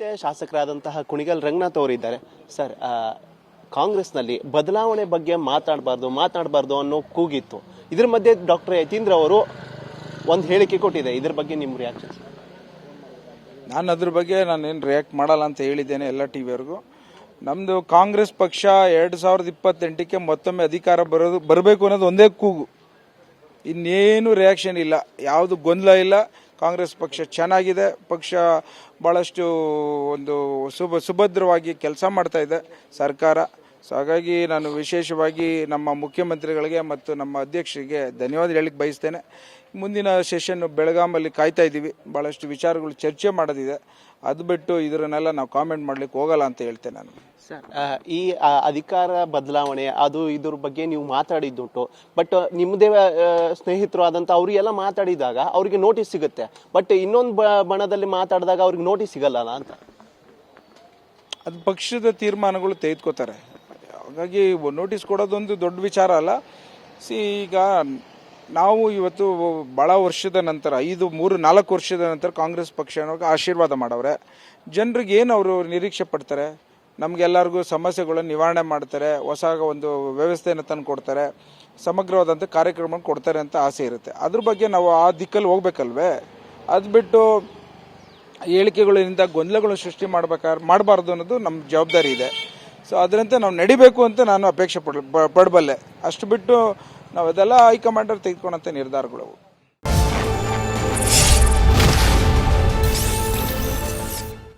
ಜೊತೆ ಶಾಸಕರಾದಂತಹ ಕುಣಿಗಲ್ ರಂಗನಾಥ್ ಅವರಿದ್ದಾರೆ. ಸರ್ ಕಾಂಗ್ರೆಸ್ನಲ್ಲಿ ಬದಲಾವಣೆ ಬಗ್ಗೆ ಮಾತಾಡಬಾರ್ದು ಮಾತಾಡಬಾರ್ದು ಅನ್ನೋ ಕೂಗಿತ್ತು. ಇದ್ರ ಮಧ್ಯೆ ಡಾಕ್ಟರ್ ಯತೀಂದ್ರ ಅವರು ಒಂದು ಹೇಳಿಕೆ ಕೊಟ್ಟಿದೆ. ಇದ್ರ ಬಗ್ಗೆ ನಿಮ್ಮ ರಿಯಾಕ್ಷನ್ ನಾನು ಅದ್ರ ಬಗ್ಗೆ ನಾನೇನು ರಿಯಾಕ್ಟ್ ಮಾಡಲ್ಲ ಅಂತ ಹೇಳಿದ್ದೇನೆ ಎಲ್ಲ ಟಿ ವಿಯವ್ರಿಗೂ ನಮ್ಮದು ಕಾಂಗ್ರೆಸ್ ಪಕ್ಷ ಎರಡು ಸಾವಿರದ ಇಪ್ಪತ್ತೆಂಟಕ್ಕೆ ಮತ್ತೊಮ್ಮೆ ಅಧಿಕಾರ ಬರೋದು, ಬರಬೇಕು ಅನ್ನೋದು ಒಂದೇ ಕೂಗು. ಇನ್ನೇನು ರಿಯಾಕ್ಷನ್ ಇಲ್ಲ. ಯಾವುದು ಗೊಂದಲ ಇಲ್ಲ. ಕಾಂಗ್ರೆಸ್ ಪಕ್ಷ ಚೆನ್ನಾಗಿದೆ ಪಕ್ಷ ಭಾಳಷ್ಟು ಒಂದು ಸುಭ ಸುಭದ್ರವಾಗಿ ಕೆಲಸ ಮಾಡ್ತಾ ಇದೆ ಸರ್ಕಾರ. ಸೊ ಹಾಗಾಗಿ ನಾನು ವಿಶೇಷವಾಗಿ ನಮ್ಮ ಮುಖ್ಯಮಂತ್ರಿಗಳಿಗೆ ಮತ್ತು ನಮ್ಮ ಅಧ್ಯಕ್ಷರಿಗೆ ಧನ್ಯವಾದ ಹೇಳಿಕ್ಕೆ ಬಯಸ್ತೇನೆ. ಮುಂದಿನ ಸೆಷನ್ ಬೆಳಗಾಮಲ್ಲಿ ಕಾಯ್ತಾ ಇದ್ದೀವಿ. ಭಾಳಷ್ಟು ವಿಚಾರಗಳು ಚರ್ಚೆ ಮಾಡೋದಿದೆ. ಅದು ಬಿಟ್ಟು ಇದರನ್ನೆಲ್ಲ ನಾವು ಕಾಮೆಂಟ್ ಮಾಡ್ಲಿಕ್ಕೆ ಹೋಗಲ್ಲ ಅಂತ ಹೇಳ್ತೇನೆ ನಾನು. ಸರ್ ಈ ಅಧಿಕಾರ ಬದಲಾವಣೆ ಅದು ಇದ್ರ ಬಗ್ಗೆ ನೀವು ಮಾತಾಡಿದ್ದುಂಟು. ಬಟ್ ನಿಮ್ಮದೇ ಸ್ನೇಹಿತರು ಆದಂತ ಅವರಿಗೆಲ್ಲ ಮಾತಾಡಿದಾಗ ಅವ್ರಿಗೆ ನೋಟಿಸ್ ಸಿಗುತ್ತೆ. ಬಟ್ ಇನ್ನೊಂದು ಬಣದಲ್ಲಿ ಮಾತಾಡಿದಾಗ ಅವ್ರಿಗೆ ನೋಟಿಸ್ ಸಿಗಲ್ಲ ಅಂತ? ಅದು ಪಕ್ಷದ ತೀರ್ಮಾನಗಳು ತೆಗೆದುಕೋತಾರೆ. ಹಾಗಾಗಿ ನೋಟಿಸ್ ಕೊಡೋದೊಂದು ದೊಡ್ಡ ವಿಚಾರ ಅಲ್ಲ. ಸಿ, ಈಗ ನಾವು ಇವತ್ತು ಭಾಳ ವರ್ಷದ ನಂತರ, ಐದು, ಮೂರು, ನಾಲ್ಕು ವರ್ಷದ ನಂತರ ಕಾಂಗ್ರೆಸ್ ಪಕ್ಷ ಅನ್ನೋ ಆಶೀರ್ವಾದ ಮಾಡವ್ರೆ. ಜನರಿಗೆ ಏನು ಅವರು ನಿರೀಕ್ಷೆ ಪಡ್ತಾರೆ? ನಮಗೆಲ್ಲರಿಗೂ ಸಮಸ್ಯೆಗಳನ್ನು ನಿವಾರಣೆ ಮಾಡ್ತಾರೆ, ಹೊಸ ಒಂದು ವ್ಯವಸ್ಥೆಯನ್ನು ತಂದು ಕೊಡ್ತಾರೆ ಸಮಗ್ರವಾದಂಥ ಕಾರ್ಯಕ್ರಮ ಕೊಡ್ತಾರೆ ಅಂತ ಆಸೆ ಇರುತ್ತೆ. ಅದ್ರ ಬಗ್ಗೆ ನಾವು ಆ ದಿಕ್ಕಲ್ಲಿ ಹೋಗ್ಬೇಕಲ್ವೇ? ಅದು ಬಿಟ್ಟು ಹೇಳಿಕೆಗಳಿಂದ ಗೊಂದಲಗಳು ಸೃಷ್ಟಿ ಮಾಡ್ಬೇಕಾದ್ರೆ ಮಾಡಬಾರ್ದು ಅನ್ನೋದು ನಮ್ಮ ಜವಾಬ್ದಾರಿ ಇದೆ. ಸೊ ಅದರಂತೆ ನಾವು ನಡಿಬೇಕು ಅಂತ ನಾನು ಅಪೇಕ್ಷೆ ಪಡ ಪಡಬಲ್ಲೆ ಅಷ್ಟು ಬಿಟ್ಟು ನಾವು ಅದೆಲ್ಲ ಹೈಕಮಾಂಡರ್ ತೆಗೆದುಕೊಂಡಂತ ನಿರ್ಧಾರಗಳು.